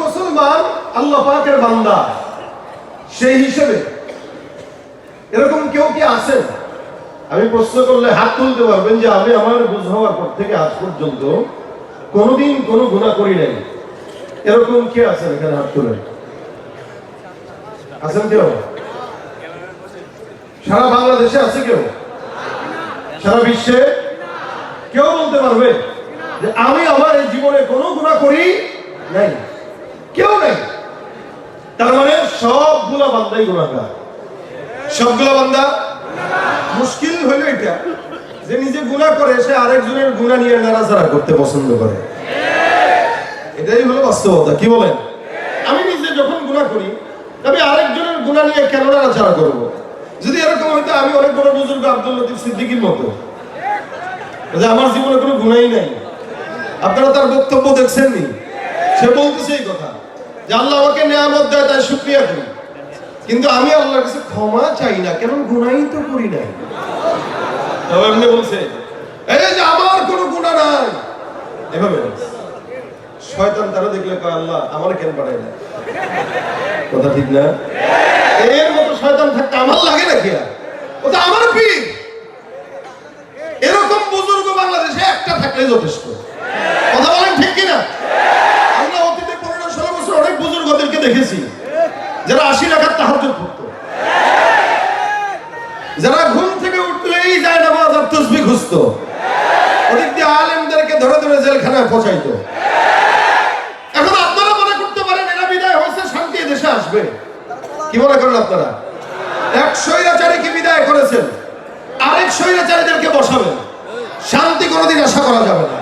মুসলমান। আল্লাহ বান্দা। সেই হিসেবে এরকম কেউ আমি প্রশ্ন করলে হাত তুলতে পারবেন যে আমি আমার বুঝ হওয়ার পর থেকে আজ পর্যন্ত কোনোদিন কোনো গুণা করি নাই। এরকম কে আছেন এখানে হাত তুলে? আছেন কেউ? সারা বাংলাদেশে আছে কেউ? সারা বিশ্বে? কেউ বলতে পারবে? যে আমি আমার এই জীবনে কোনো গুণা করি নাই। কেউ নাই। তার মানে সবগুলা বান্দাই গুণাগার সবগুলা বান্দা? মুশকিল হইল এটা। যে নিজে গুণা করে, সে আরেকজনের গুণা নিয়ে নাড়াচাড়া করতে পছন্দ করে। এটাই হলো বাস্তবতা। কি বলেন? আমি নিজে যখন গুণা করি, আমি আরেকজনের গুণা নিয়ে কেন নাড়াচাড়া করব? যদি এরকম হইতো, আমি অনেক বড় বুজুর্গ আব্দুল লতিফ সিদ্দিকির মতো। যে আমার জীবনে কোনো গুণাই নাই। আপনারা তার বক্তব্য দেখছেন নি সে বলতেছে এই কথা, যে আল্লাহ আমাকে নেয়ামত দেয়, তাই শুক্রিয়া করি। কিন্তু আমি আল্লাহর কাছে ক্ষমা চাই না কেন গুনাই তো করি নাই। এমনি বলছে, এই যে আমার কোনো গুণা নাই। এভাবে শয়তান তারা দেখলে কয়, আল্লাহ, আমার কেন পাঠাই না কথা ঠিক না? এর মতো শয়তান থাকতে আমার লাগে নাকি আর? ওটা আমার পীর এরকম বুজুর্গ বাংলাদেশে একটা থাকলে যথেষ্ট। কথা বলেন ঠিক কিনা? আমরা অতীতে পনেরো ষোলো বছর অনেক বুজুর্গদেরকে দেখেছি, যারা আশি রাখার তাহাজ করতো। যারা ঘুম থেকে উঠলেই যায় নামাজ আর তসবি খুঁজত। ওদিক আলেমদেরকে ধরে ধরে জেলখানায় পৌঁছাইতো। এখন আপনারা মনে করতে পারেন এরা বিদায় হয়েছে, শান্তি দেশে আসবে। কি মনে করেন আপনারা? এক স্বৈরাচারীকে বিদায় করেছেন, আরেক স্বৈরাচারীদেরকে বসাবেন। কোনোদিন আশা করা যাবে না।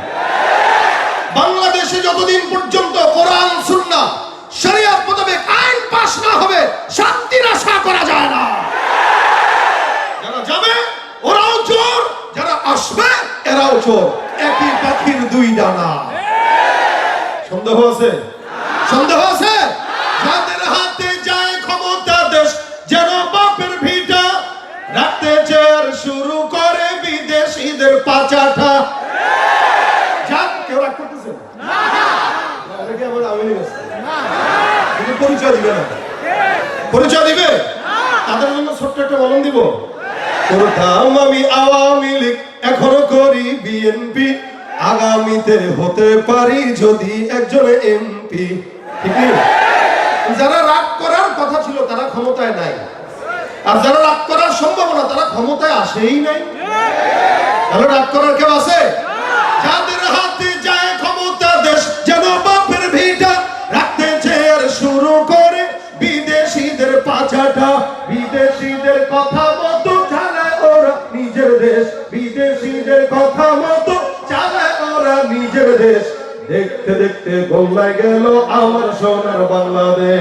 বাংলাদেশে যতদিন পর্যন্ত কোরআন, সুন্নাহ, শরিয়াত মোতাবেক আইন পাস না হবে, শান্তির আশা করা যায় না। যারা যাবে, ওরাও চোর, যারা আসবে, এরাও চোর। একই পাখির দুই ডানা। সন্দেহ আছে? সন্দেহ আছে? বিদেশিদের পাচাটা যান কেউ রাগ অনেকে আবার কিন্তু পরিচয় দিবে না। পরিচয় দিবে? তাদের জন্য ছোট্ট একটা বলন দিব। করতাম আমি আওয়ামী লীগ এখনও করি বিএনপি আগামীতে হতে পারি যদি একজন এমপি যারা রাগ করার কথা ছিল তারা ক্ষমতায় নাই। আর যারা রাগ করার সম্ভাবনা তারা ক্ষমতায় আসেই নাই। তাহলে রাগ করার কেউ আছে? যাদের হাতে যায় ক্ষমতা দেশ যেন বাপের ভিটা রাখতে চেয়ার শুরু করে। বিদেশিদের পাচাটা বিদেশিদের কথা মতো চালায় ওরা নিজের দেশ। বিদেশিদের কথা মতো চালায় ওরা নিজের দেশ। দেখতে দেখতে গোল্লায় গেল আমার সোনার বাংলাদেশ।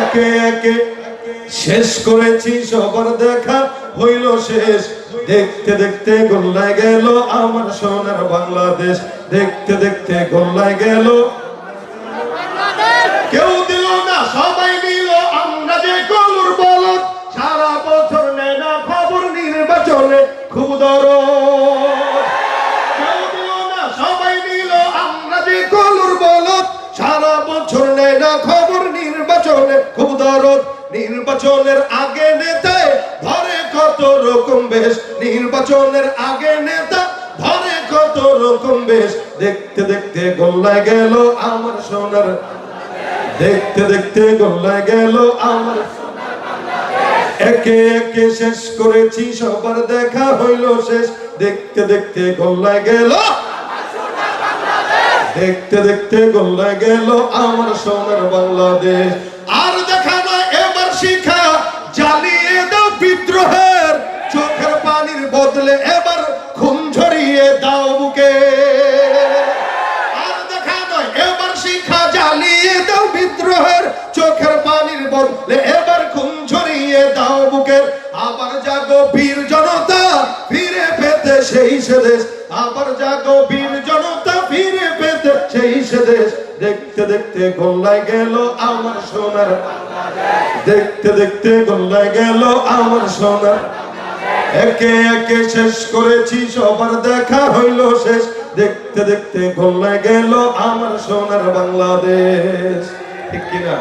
একে একে শেষ করেছি সবার দেখা হইল শেষ। দেখতে দেখতে গোল্লায় গেল আমার সোনার বাংলাদেশ। দেখতে দেখতে গোল্লায় গেল। কেউ দিল না সবাই নিল আমরা যে গরুর বলত সারা বছর নেয় না খবর নির্বাচনে খুব দরদ। দরদ নির্বাচনের আগে নেতায় ধরে কত রকম বেশ। নির্বাচনের আগে নেতা ধরে কত রকম বেশ। দেখতে দেখতে গোল্লায় গেল আমার সোনার দেখতে দেখতে গোল্লায় গেল আমার একে একে শেষ করেছি, সবার দেখা হইল শেষ। দেখতে দেখতে গোল্লায় গেল দেখতে দেখতে গোল্লায় গেল আমার সোনার বাংলাদেশ। আর দেখা শিখা জ্বালিয়ে দাও বিদ্রোহের। চোখের পানির বদলে এবার খুন ঝরিয়ে দাও বুকে। আর দেখা নয়, এবার শিখা জ্বালিয়ে দাও বিদ্রোহের। চোখের পানির বদলে এবার খুন ঝরিয়ে দাও বুকের আবার জাগো বীর জনতা, ফিরে পেতে সেই সে দেশ। আবার জাগো বীর জনতা, ফিরে পেতে সেই সে দেখতে দেখতে গোল্লায় গেল আমার সোনার দেখতে দেখতে গোল্লায় গেল আমার সোনা। একে একে শেষ করেছি, সবার দেখা হইল শেষ। দেখতে দেখতে গল্লায় গেল আমার সোনার বাংলাদেশ। ঠিক কিনা?